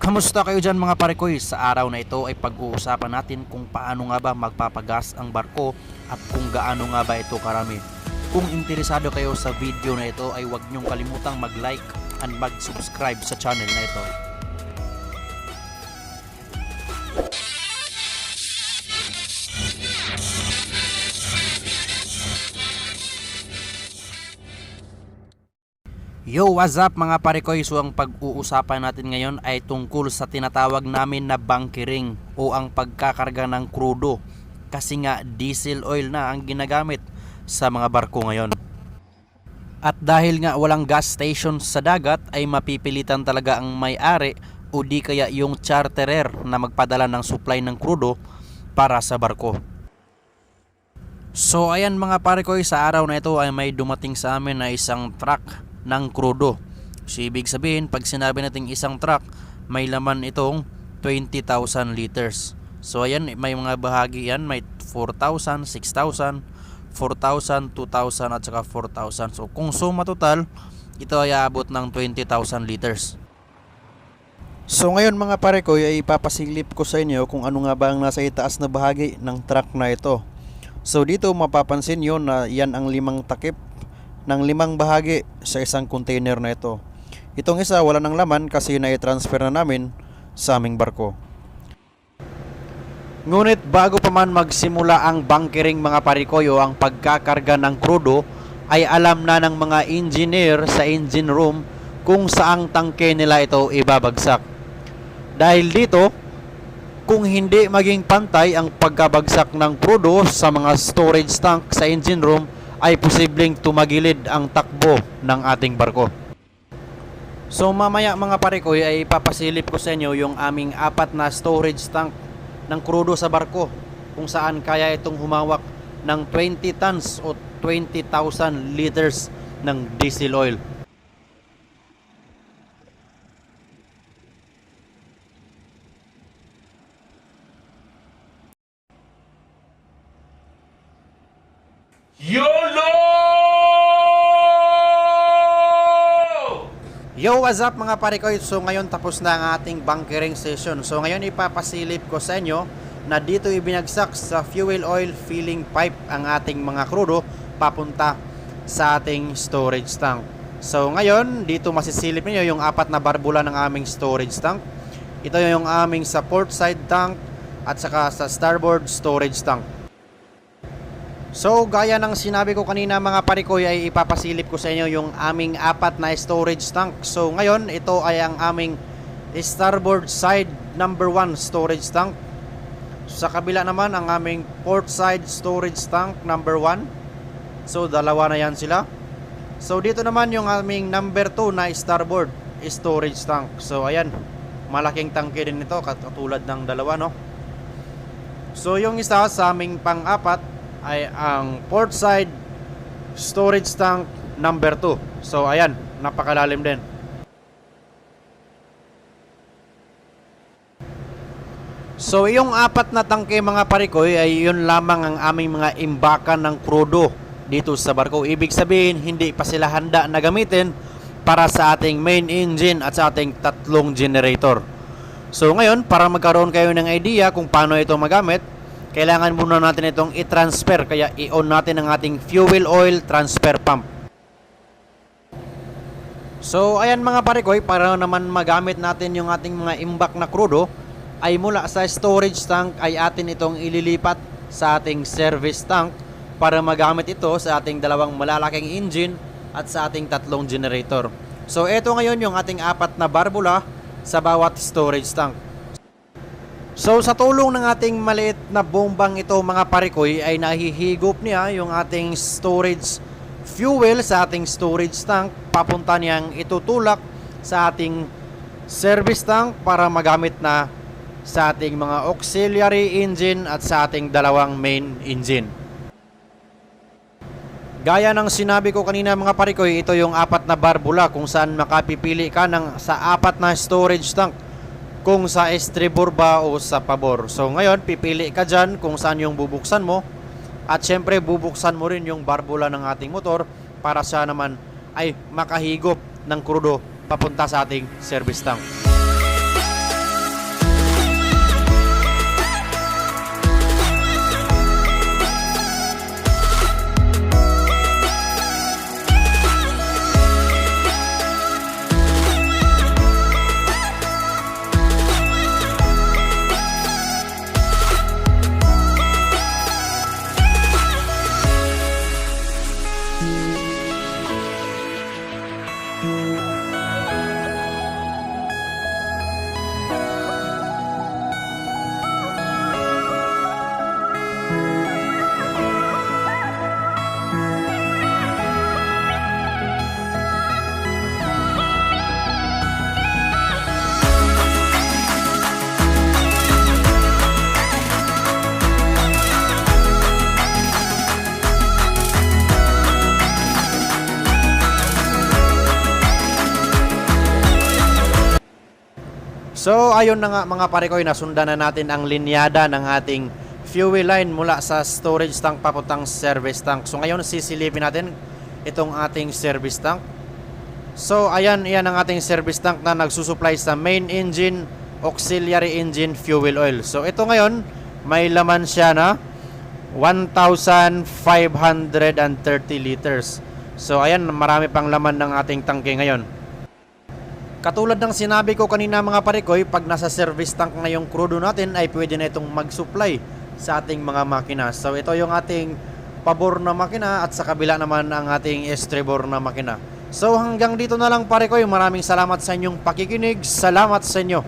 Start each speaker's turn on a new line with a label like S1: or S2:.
S1: Kamusta kayo dyan mga parekoy? Sa araw na ito ay pag-uusapan natin kung paano nga ba magpapagas ang barko at kung gaano nga ba ito karami. Kung interesado kayo sa video na ito ay huwag niyong kalimutang mag-like and mag-subscribe sa channel na ito. Yo, what's up mga parekoy? So ang pag-uusapan natin ngayon ay tungkol sa tinatawag namin na bunkering o ang pagkakarga ng krudo kasi nga diesel oil na ang ginagamit sa mga barko ngayon. At dahil nga walang gas station sa dagat ay mapipilitan talaga ang may-ari o di kaya yung charterer na magpadala ng supply ng krudo para sa barko. So ayan mga pare ko sa araw na ito ay may dumating sa amin na isang truck ng krudo. So ibig sabihin pag sinabi nating isang truck may laman itong 20,000 liters. So ayan may mga bahagi yan may 4,000, 6,000, 4,000, 2,000 at saka 4,000. So kung suma total ito ay aabot ng 20,000 liters. So ngayon mga pare ko ay ipapasilip ko sa inyo kung ano nga ba ang nasa itaas na bahagi ng truck na ito. So dito mapapansin nyo na yan ang limang takip ng limang bahagi sa isang container na ito. Itong isa wala ng laman kasi na-transfer na namin sa aming barko. Ngunit bago pa man magsimula ang bunkering mga parikoyo ang pagkakarga ng krudo ay alam na ng mga engineer sa engine room kung saang tangke nila ito ibabagsak. Dahil dito, kung hindi maging pantay ang pagkabagsak ng krudo sa mga storage tank sa engine room ay posibleng tumagilid ang takbo ng ating barko. So mamaya mga parikoy ay papasilip ko sa inyo yung aming apat na storage tank ng krudo sa barko kung saan kaya itong humawak ng 20 tons o 20,000 liters ng diesel oil.
S2: YOLO!
S1: Yo, what's up mga parikoy? So ngayon tapos na ang ating bunkering session. So ngayon ipapasilip ko sa inyo na dito ibinagsak sa fuel oil filling pipe ang ating mga krudo papunta sa ating storage tank. So ngayon, dito masisilip niyo yung apat na barbula ng aming storage tank. Ito yung aming sa port side tank at saka sa starboard storage tank. So, gaya ng sinabi ko kanina mga parikoy ay ipapasilip ko sa inyo yung aming apat na storage tank. So, ngayon ito ay ang aming starboard side number 1 storage tank. Sa kabila naman ang aming port side storage tank number 1. So, dalawa na yan sila. So, dito naman yung aming number 2 na starboard storage tank. So, ayan. Malaking tangke din ito katulad ng dalawa, no? So, yung isa sa aming pang-apat ay ang port side storage tank number 2. So ayan, napakalalim din. So yung apat na tangke mga parikoy ay yun lamang ang aming mga imbakan ng krudo dito sa barko. Ibig sabihin hindi pa sila handa na gamitin para sa ating main engine at sa ating tatlong generator. So ngayon, para magkaroon kayo ng idea kung paano ito magamit, kailangan muna natin itong i-transfer kaya i-on natin ang ating fuel oil transfer pump. So ayan mga parikoy, para naman magamit natin yung ating mga imbak na krudo, ay mula sa storage tank ay atin itong ililipat sa ating service tank para magamit ito sa ating dalawang malalaking engine at sa ating tatlong generator. So ito ngayon yung ating apat na barbula sa bawat storage tank. So sa tulong ng ating maliit na bombang ito mga parikoy ay nahihigop niya yung ating storage fuel sa ating storage tank papunta niyang itutulak sa ating service tank para magamit na sa ating mga auxiliary engine at sa ating dalawang main engine. Gaya ng sinabi ko kanina mga parikoy, ito yung apat na barbula kung saan makapipili ka ng, sa apat na storage tank kung sa estribor ba o sa pabor. So ngayon, pipili ka dyan kung saan yung bubuksan mo. At syempre, bubuksan mo rin yung barbula ng ating motor para siya naman ay makahigop ng krudo papunta sa ating service tank. So ayun na nga mga pare ko, nasundan na natin ang linyada ng ating fuel line mula sa storage tank papuntang service tank. So ngayon sisilipin natin itong ating service tank. So ayan, iyan ang ating service tank na nagsusupply sa main engine, auxiliary engine, fuel oil. So ito ngayon, may laman siya na 1,530 liters. So ayan, marami pang laman ng ating tangke ngayon. Katulad ng sinabi ko kanina mga parikoy, pag nasa service tank na yung crudo natin ay pwede na itong mag-supply sa ating mga makina. So ito yung ating pabor na makina at sa kabila naman ang ating estribor na makina. So hanggang dito na lang parikoy, maraming salamat sa inyong pakikinig. Salamat sa inyo.